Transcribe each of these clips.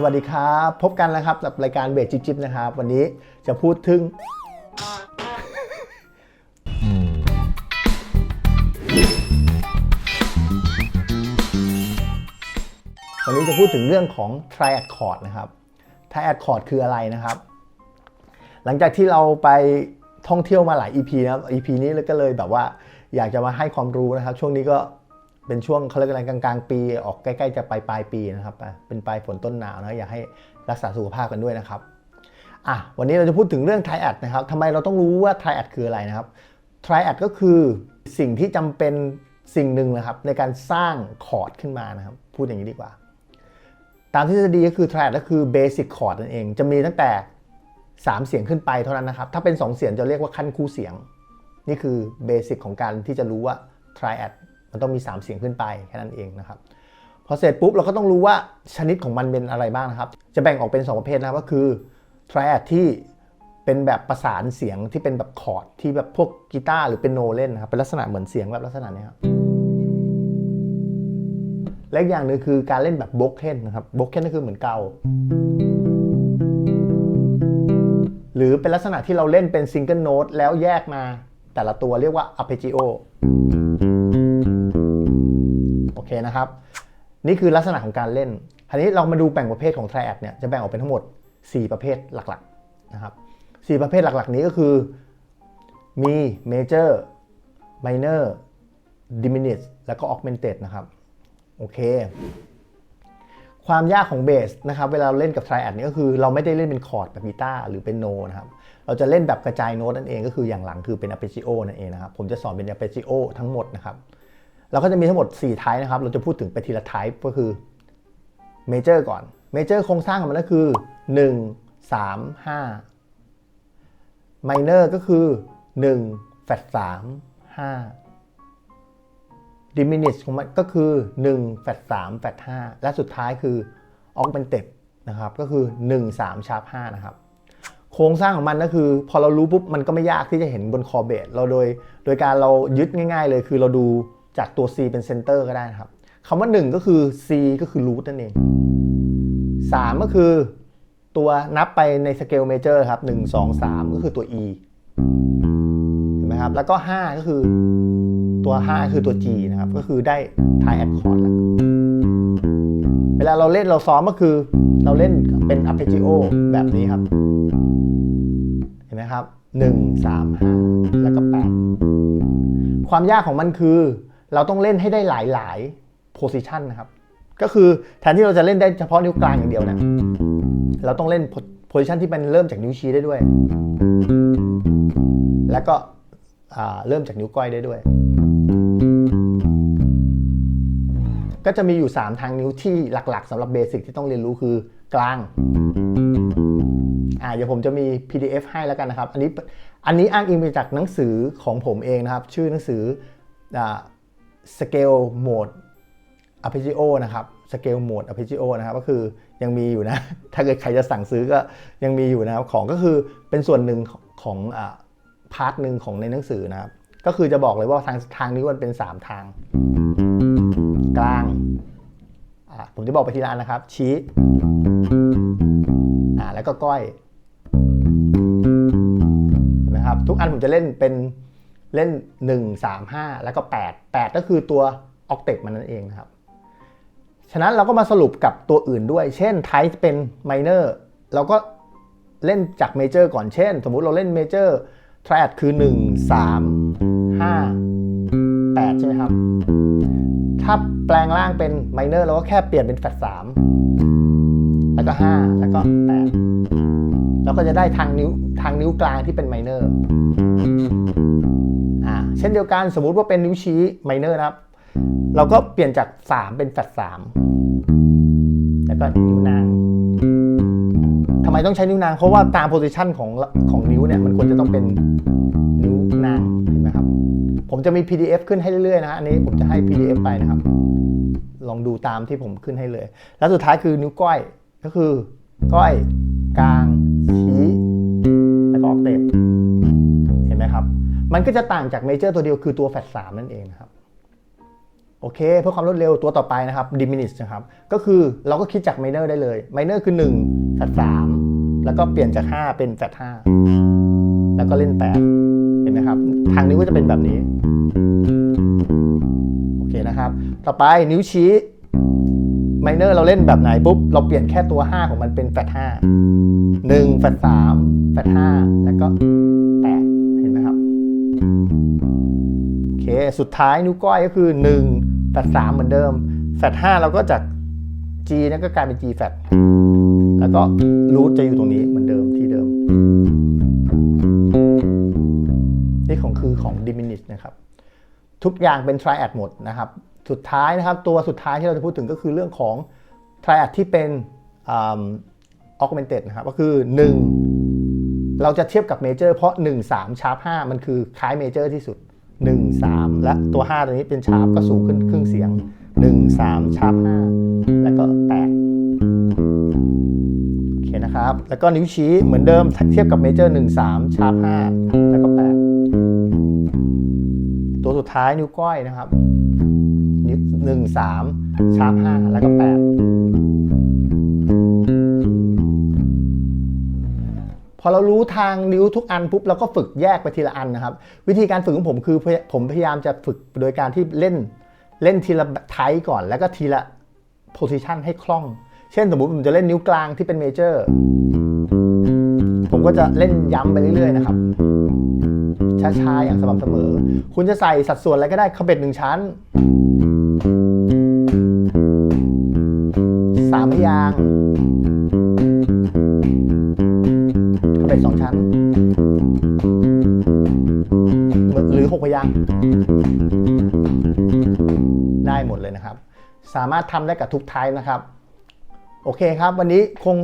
สวัสดีครับ พบกันแล้วครับกับรายการเบสจิ๊บๆนะครับ วันนี้จะพูดถึงวันนี้จะพูดถึงเรื่องของ triad chord นะครับ triad chord คืออะไรนะครับ หลังจากที่เราไปท่องเที่ยวมาหลาย EP นะครับ EP นี้ก็เลยแบบว่าอยากจะมาให้ความรู้นะครับ ช่วงนี้ก็ เป็นช่วงเขาเรียกอะไรกลางๆ ปี ออกใกล้ๆจะปลายปลายปีนะครับเป็นปลายฝนต้นหนาวนะอยากให้รักษาสุขภาพกันด้วยนะครับอะวันนี้เราจะพูดถึงเรื่อง triad นะครับทำไมเราต้องรู้ว่า triad คืออะไรนะครับ triad ก็คือสิ่งที่จำเป็นสิ่งหนึ่งนะครับ ในการสร้างคอร์ดขึ้นมานะครับ พูดอย่างนี้ดีกว่า ตามทฤษฎีก็คือ triad ก็คือ basic chord นั่นเอง จะมีตั้งแต่ 3 เสียงขึ้นไปเท่านั้นนะครับ ถ้าเป็น 2 เสียงจะเรียกว่าขั้นคู่เสียง นี่คือเบสิกของการที่จะรู้ว่า triad มันต้องมี 3 เสียงขึ้นไปแค่นั้นเองนะครับพอเสร็จปุ๊บเราก็ต้องรู้ว่าชนิดของมันเป็นอะไรบ้างนะครับ จะแบ่งออกเป็น 2 ประเภทนะครับก็คือ triad ที่เป็นแบบประสานเสียงที่เป็นแบบคอร์ดที่แบบพวกกีตาร์หรือเป็นโนเล่นนะครับเป็นลักษณะเหมือนเสียงแบบลักษณะนี้ครับและอย่างหนึ่งคือการเล่นแบบบล็อกเคนนะครับบล็อกเคนก็คือเหมือนเกาหรือเป็นลักษณะที่เราเล่นเป็นซิงเกิลโน้ตแล้วแยกมาแต่ละตัวเรียกว่า arpeggio โอ เคนะครับ นี่คือลักษณะของการเล่นทีนี้เรามาดูแบ่งประเภทของ triad เนี่ยจะแบ่งออกเป็นทั้งหมด 4 ประเภทหลักๆนะครับ4ประเภทหลักๆ นี้ก็คือมี major minor diminished แล้วก็ augmented นะครับโอเค ความยากของเบสนะครับเวลาเล่นกับ triad นี่ก็คือเราไม่ได้เล่นเป็นคอร์ดแบบกีตาร์หรือเป็นโนนะครับเราจะเล่นแบบกระจายโน้ตนั่นเองก็คืออย่างหลังคือเป็น arpeggio นั่นเองนะครับผมจะสอนเป็น arpeggio ทั้งหมดนะครับ เราก็จะมีทั้งหมด4 type นะครับ เราจะพูดถึงไปทีละ type ก็คือ major ก่อน major โครงสร้างของมันก็คือ 1 3 5 minor ก็คือ1 flat 3 5 diminish ของมันก็คือ1 flat 3 flat 5และสุดท้ายคือ augmented นะครับ ก็คือ 1 3 sharp 5นะครับ โครงสร้างของมันก็คือ พอเรารู้ปุ๊บ มันก็ไม่ยากที่จะเห็นบนคอเบสเราโดย โดยการเรายึดง่าย ๆ เลยคือเราดู จากตัว C เป็นเซนเตอร์ก็ได้นะครับคำว่า 1 ก็คือ C ก็คือ root นั่นเอง 3 ก็คือตัวนับไปในสเกลเมเจอร์ครับ 1 2 3 ก็คือตัว E เห็นไหมครับ แล้วก็ 5 ก็คือตัว 5 คือตัว G นะครับ ก็คือได้ triad chord แล้วเวลาเราเล่นเราซ้อมก็คือเราเล่นเป็น arpeggio แบบนี้ครับ เห็นไหมครับ 1 3 5 แล้วก็ 8 ความยากของมันคือ เราต้องเล่นให้ได้หลายๆ position นะครับ ก็คือแทนที่เราจะเล่นได้เฉพาะนิ้วกลางอย่างเดียวเนี่ยเราต้องเล่น position ที่เป็นเริ่มจากนิ้วชี้ได้ด้วย แล้วก็เริ่มจากนิ้วก้อยได้ด้วย ก็จะมีอยู่ 3 ทางนิ้วที่หลักๆสำหรับเบสิกที่ต้องเรียนรู้คือกลาง อ่าเดี๋ยวผมจะมี PDF ให้แล้วกันนะครับ อันนี้อันนี้อ้างอิงมาจากหนังสือของผมเองนะครับ ชื่อหนังสือ อ่า Scale Mode Arpeggio นะครับ Scale Mode Arpeggio นะครับก็คือยังมีอยู่นะ ถ้าเกิดใครจะสั่งซื้อก็ยังมีอยู่นะครับ ของก็คือเป็นส่วนหนึ่งของอ่าพาร์ทหนึ่งของในหนังสือนะครับ ก็คือจะบอกเลยว่าทางทางนี้มันเป็น 3 ทาง กลางอะผมจะบอกไปทีละนนะครับ ชี้อ่าแล้วก็ก้อยเห็นไหมครับ ทุกอันผมจะเล่นเป็น เล่น 1 3 5 แล้วก็ 8 8 ก็คือตัวออกเต็ปมันนั่นเองนะครับ ฉะนั้นเราก็มาสรุปกับตัวอื่นด้วย เช่นไทป์เป็นไมเนอร์เราก็เล่นจากเมเจอร์ก่อน เช่น สมมุติเราเล่นเมเจอร์ทรแอดคือ 1 3 5 8 ใช่ไหมครับ ถ้าแปลงร่างเป็นไมเนอร์เราก็แค่เปลี่ยนเป็นแฟลต3แล้วก็ 5 แล้วก็ 8 เราก็จะได้ทางนิ้วทางนิ้วกลางที่เป็นไมเนอร์ เช่นเดียวกันสมมุติว่าเป็นนิ้วชี้ไมเนอร์นะครับ เราก็เปลี่ยนจาก 3 เป็นแฟลต3แล้วก็นิ้วนางทำไมต้องใช้นิ้วนาง เพราะว่าตามโพซิชันของของนิ้วเนี่ยมันควรจะต้องเป็นนิ้วนางเห็นไหมครับ ผมจะมี PDF ขึ้นให้เรื่อยๆนะฮะอันนี้ผมจะให้ PDF ไปนะครับ ลองดูตามที่ผมขึ้นให้เลย แล้วสุดท้ายคือนิ้วก้อยก็คือก้อยกลางชี้ มันก็จะต่างจากเมเจอร์ตัวเดียวคือตัวแฟลต3นั่นเองนะครับโอเค เพื่อความรวดเร็วตัวต่อไปนะครับ diminish นะครับ ก็คือเราก็คิดจาก minor ได้เลย minor คือ1แฟด3แล้วก็เปลี่ยนจาก 5 เป็นแฟด5แล้วก็เล่น 8 เห็นไหมครับ ทางนิ้วก็จะเป็นแบบนี้ โอเคนะครับ ต่อไปนิ้วชี้ minor เราเล่นแบบไหนปุ๊บ เราเปลี่ยนแค่ตัว 5 ของมันเป็นแฟด5 1แฟด3แฟด5แล้วก็ โอเค สุดท้ายนิ้วก้อยก็คือ1แฟด3 เหมือนเดิมแฟด5เราก็จาก G นั่นก็กลายเป็น G แฟดแล้วก็รูทจะอยู่ตรงนี้เหมือนเดิมที่เดิม นี่ของคือของ diminish นะครับ ทุกอย่างเป็น triad หมดนะครับ สุดท้ายนะครับ ตัวสุดท้ายที่เราจะพูดถึงก็คือเรื่องของ triad ที่เป็นอ่า augmented นะครับ ก็คือ 1 เราจะเทียบกับเมเจอร์เพราะ 1 3ชาร์ป5มันคือคล้ายเมเจอร์ที่สุด 1 3 และตัว 5 ตัวนี้เป็นชาร์ปก็สูงขึ้นครึ่งเสียง 1 3ชาร์ป5แล้วก็8โอเคนะครับ แล้วก็นิ้วชี้เหมือนเดิมเทียบกับเมเจอร์1 3ชาร์ป5แล้วก็ 8 ตัวสุดท้ายนิ้วก้อยนะครับนิ้ว1 3ชาร์ป5แล้วก็แปด พอเรารู้ทางนิ้วทุกอันปุ๊บเราก็ฝึกแยกไปทีละอันนะครับ วิธีการฝึกของผมคือผมพยายามจะฝึกโดยการที่เล่นเล่นทีละไทก่อน แล้วก็ทีละโพซิชันให้คล่อง เช่นสมมติผมจะเล่นนิ้วกลางที่เป็นเมเจอร์ผมก็จะเล่นย้ำไปเรื่อยๆนะครับช้าๆอย่างสม่ำเสมอ คุณจะใส่สัดส่วนอะไรก็ได้ขบเบ็ดหนึ่งชั้นสามพยาง สองชั้น หรือหกพยางได้หมดเลยนะครับ สามารถทำได้กับทุกไทป์นะครับ โอเคครับ วันนี้คง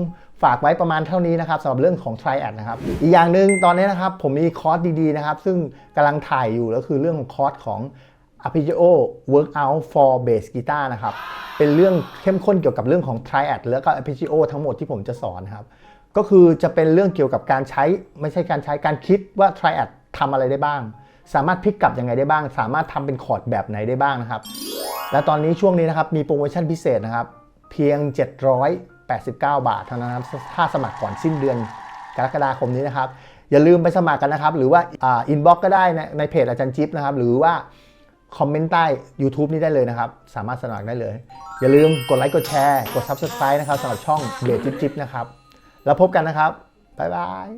ฝากไว้ประมาณเท่านี้นะครับสำหรับเรื่องของ Triad นะครับ อีกอย่างหนึ่งตอนนี้นะครับ ผมมีคอร์สดีๆนะครับ ซึ่งกำลังถ่ายอยู่แล้วคือเรื่องของคอร์สของ a r p e g i o Workout for Bass Guitar นะครับ เป็นเรื่องเข้มข้นเกี่ยวกับเรื่องของ Triad แล้วก็ Arpeggio ทั้งหมดที่ผมจะสอนครับ ก็คือจะเป็นเรื่องเกี่ยวกับการใช้ไม่ใช่การใช้การคิดว่า Triad ทำอะไรได้บ้าง สามารถพลิกกลับยังไงได้บ้าง สามารถทำเป็นคอร์ดแบบไหนได้บ้างนะครับ และตอนนี้ช่วงนี้นะครับมีโปรโมชั่นพิเศษนะครับ เพียง 789 บาทเท่านั้นครับถ้าสมัครก่อนสิ้นเดือนกรกฎาคมนี้นะครับ อย่าลืมไปสมัครกันนะครับ หรือว่าอินบ็อกก็ได้ในในเพจอาจารย์จิ๊บนะครับ หรือว่าคอมเมนต์ใต้ YouTube นี้ได้เลยนะครับ สามารถสมัครได้เลย อย่าลืมกดไลค์กดแชร์ กด Subscribe นะครับสำหรับช่องเบสจิ๊บจิ๊บนะครับ แล้วพบกันนะครับ บ๊ายบาย